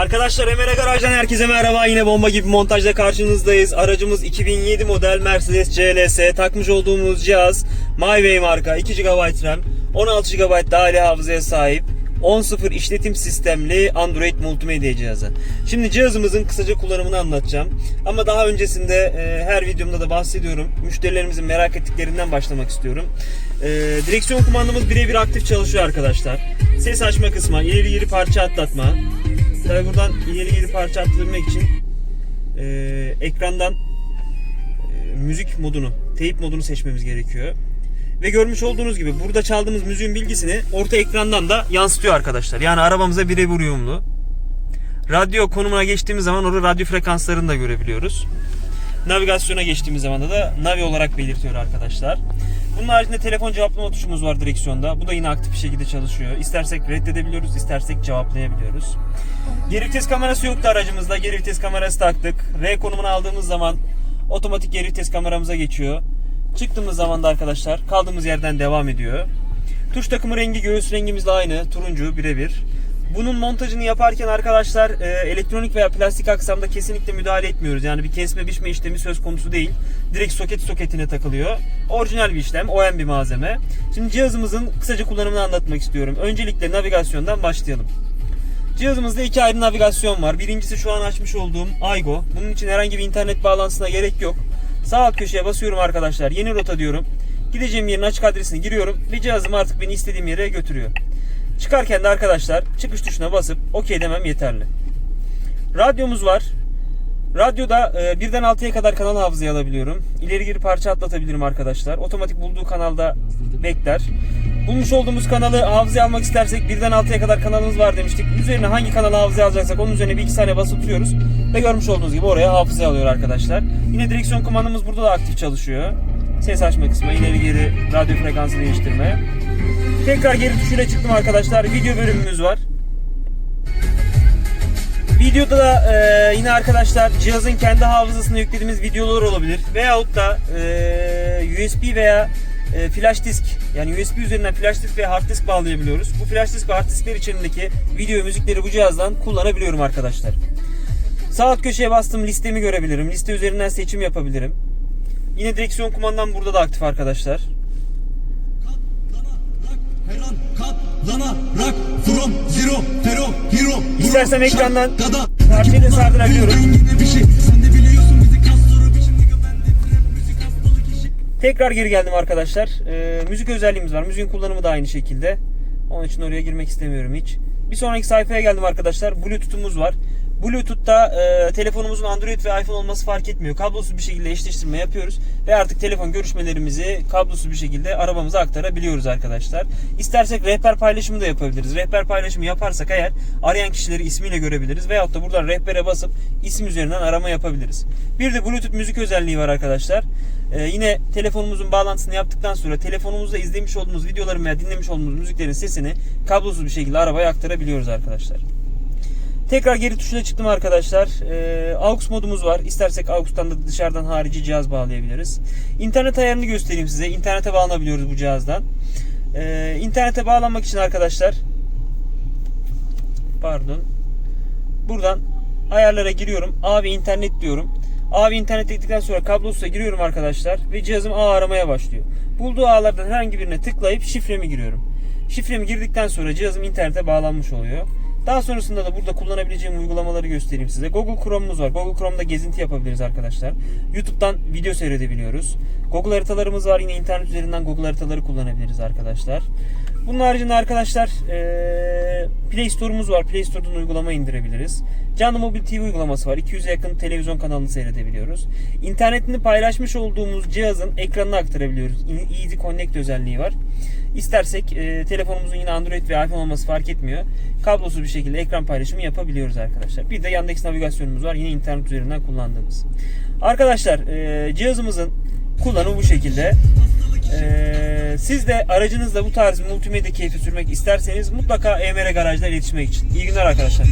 Arkadaşlar Emre Garaj'dan herkese merhaba. Yine bomba gibi montajla karşınızdayız. Aracımız 2007 model Mercedes CLS. Takmış olduğumuz cihaz MyWay marka 2 GB RAM, 16 GB dahili hafızaya sahip. 10.0 işletim sistemli Android multimedya cihazı. Şimdi cihazımızın kısaca kullanımını anlatacağım. Ama daha öncesinde e, her videomda da bahsediyorum. Müşterilerimizin merak ettiklerinden başlamak istiyorum. E, direksiyon kumandamız birebir aktif çalışıyor arkadaşlar. Ses açma kısmı, ileri geri parça atlatma. Tabii buradan ileri geri parça atlamak için e, ekrandan e, müzik modunu, teyip modunu seçmemiz gerekiyor. Ve görmüş olduğunuz gibi burada çaldığımız müziğin bilgisini orta ekrandan da yansıtıyor arkadaşlar. Yani arabamıza birebir uyumlu. Radyo konumuna geçtiğimiz zaman orada radyo frekanslarını da görebiliyoruz. Navigasyona geçtiğimiz zaman da, da Navi olarak belirtiyor arkadaşlar. Bunun haricinde telefon cevaplama tuşumuz var direksiyonda. Bu da yine aktif bir şekilde çalışıyor. İstersek reddedebiliyoruz, istersek cevaplayabiliyoruz. Geri vites kamerası yoktu aracımızda. Geri vites kamerası taktık. R konumunu aldığımız zaman otomatik geri vites kameramıza geçiyor. Çıktığımız zaman da arkadaşlar kaldığımız yerden devam ediyor. Tuş takımı rengi göğüs rengimizle aynı. Turuncu birebir. Bunun montajını yaparken arkadaşlar e, elektronik veya plastik aksamda kesinlikle müdahale etmiyoruz. Yani bir kesme biçme işlemi söz konusu değil. Direkt soket soketine takılıyor. Orijinal bir işlem, OEM bir malzeme. Şimdi cihazımızın kısaca kullanımını anlatmak istiyorum. Öncelikle navigasyondan başlayalım. Cihazımızda iki ayrı navigasyon var. Birincisi şu an açmış olduğum Aygo. Bunun için herhangi bir internet bağlantısına gerek yok. Sağ alt köşeye basıyorum arkadaşlar. Yeni rota diyorum. Gideceğim yerin açık adresini giriyorum ve cihazım artık beni istediğim yere götürüyor. Çıkarken de arkadaşlar çıkış tuşuna basıp OK demem yeterli. Radyomuz var. Radyoda e, birden 6'ya kadar kanal hafızaya alabiliyorum. İleri geri parça atlatabilirim arkadaşlar. Otomatik bulduğu kanalda bekler. Bulmuş olduğumuz kanalı hafızaya almak istersek birden 6'ya kadar kanalımız var demiştik. Üzerine hangi kanalı hafızaya alacaksak onun üzerine bir iki saniye basıp tutuyoruz. Ve görmüş olduğunuz gibi oraya hafızaya alıyor arkadaşlar. Yine direksiyon kumandamız burada da aktif çalışıyor. Ses açma kısmı, ileri geri radyo frekansı değiştirme. Tekrar geri tuşuyla çıktım arkadaşlar. Video bölümümüz var. Videoda da e, yine arkadaşlar cihazın kendi hafızasına yüklediğimiz videolar olabilir. Veyahut da e, USB veya e, flash disk yani USB üzerinden flash disk veya hard disk bağlayabiliyoruz. Bu flash disk ve hard diskler içerisindeki video müzikleri bu cihazdan kullanabiliyorum arkadaşlar. Sağ alt köşeye bastım listemi görebilirim. Liste üzerinden seçim yapabilirim. Yine direksiyon kumandam burada da aktif arkadaşlar. Her an katlanarak From zero hero hero İstersem ekrandan parçayı da şey hastalık işi Tekrar geri geldim arkadaşlar. Ee, müzik özelliğimiz var. Müziğin kullanımı da aynı şekilde. Onun için oraya girmek istemiyorum hiç. Bir sonraki sayfaya geldim arkadaşlar. Bluetooth'umuz var. Bluetooth'ta e, telefonumuzun Android ve iPhone olması fark etmiyor. Kablosuz bir şekilde eşleştirme yapıyoruz ve artık telefon görüşmelerimizi kablosuz bir şekilde arabamıza aktarabiliyoruz arkadaşlar. İstersek rehber paylaşımı da yapabiliriz. Rehber paylaşımı yaparsak eğer arayan kişileri ismiyle görebiliriz veyahut da buradan rehbere basıp isim üzerinden arama yapabiliriz. Bir de Bluetooth müzik özelliği var arkadaşlar. Ee, yine telefonumuzun bağlantısını yaptıktan sonra telefonumuzda izlemiş olduğumuz videoların veya dinlemiş olduğumuz müziklerin sesini kablosuz bir şekilde arabaya aktarabiliyoruz arkadaşlar. Tekrar geri tuşuna çıktım arkadaşlar. Ee, AUX modumuz var. İstersek AUX'tan da dışarıdan harici cihaz bağlayabiliriz. İnternet ayarını göstereyim size. İnternete bağlanabiliyoruz bu cihazdan. Ee, internete bağlanmak için arkadaşlar pardon buradan ayarlara giriyorum. A ve internet diyorum. A ve internet dedikten sonra kablosuz'a giriyorum arkadaşlar ve cihazım ağ aramaya başlıyor. Bulduğu ağlardan herhangi birine tıklayıp şifremi giriyorum. Şifremi girdikten sonra cihazım internete bağlanmış oluyor. Daha sonrasında da burada kullanabileceğim uygulamaları göstereyim size. Google Chrome'umuz var. Google Chrome'da gezinti yapabiliriz arkadaşlar. YouTube'dan video seyredebiliyoruz. Google haritalarımız var. Yine internet üzerinden Google haritaları kullanabiliriz arkadaşlar. Bunun haricinde arkadaşlar eee, Play Store'umuz var. Play Store'dan uygulama indirebiliriz. Canlı Mobil TV uygulaması var. 200'e yakın televizyon kanalını seyredebiliyoruz. İnternetini paylaşmış olduğumuz cihazın ekranını aktarabiliyoruz. Easy Connect özelliği var. İstersek e, telefonumuzun yine Android ve iPhone olması fark etmiyor. Kablosuz bir şekilde ekran paylaşımı yapabiliyoruz arkadaşlar. Bir de Yandex navigasyonumuz var. Yine internet üzerinden kullandığımız. Arkadaşlar e, cihazımızın kullanımı bu şekilde. E, siz de aracınızla bu tarz multimedya keyfi sürmek isterseniz mutlaka EMR Garaj'da iletişime için. İyi günler arkadaşlar.